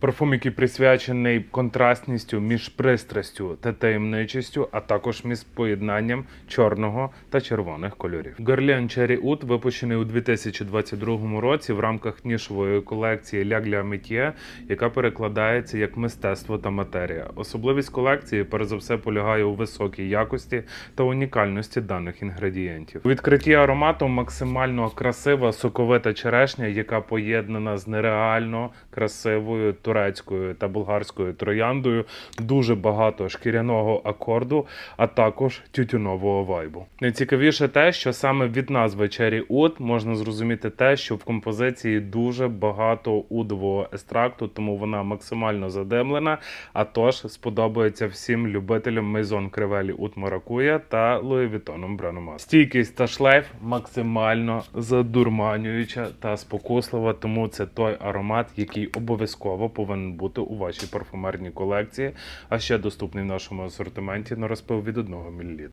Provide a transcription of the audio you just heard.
Парфум, який присвячений контрастністю між пристрастю та таємничістю, а також між поєднанням чорного та червоних кольорів. Guerlain Cherry Oud випущений у 2022 році в рамках нішової колекції Ля для Métier, яка перекладається як мистецтво та матерія. Особливість колекції, перш за все, полягає у високій якості та унікальності даних інгредієнтів. У відкритті аромату максимально красива соковита черешня, яка поєднана з нереально красивою турецькою та болгарською трояндою. Дуже багато шкіряного акорду, а також тютюнового вайбу. Найцікавіше те, що саме від назви Cherry Oud можна зрозуміти те, що в композиції дуже багато удового екстракту, тому вона максимально задимлена. А тож сподобається всім любителям Maison Кривелі Ут Маракуя та Louis Vuitton Брано Стійкість та шлейф максимально задурманююча та спокуслива, тому це той аромат, який обов'язково повинен бути у вашій парфумерній колекції, а ще доступний в нашому асортименті на розпил від 1 мл.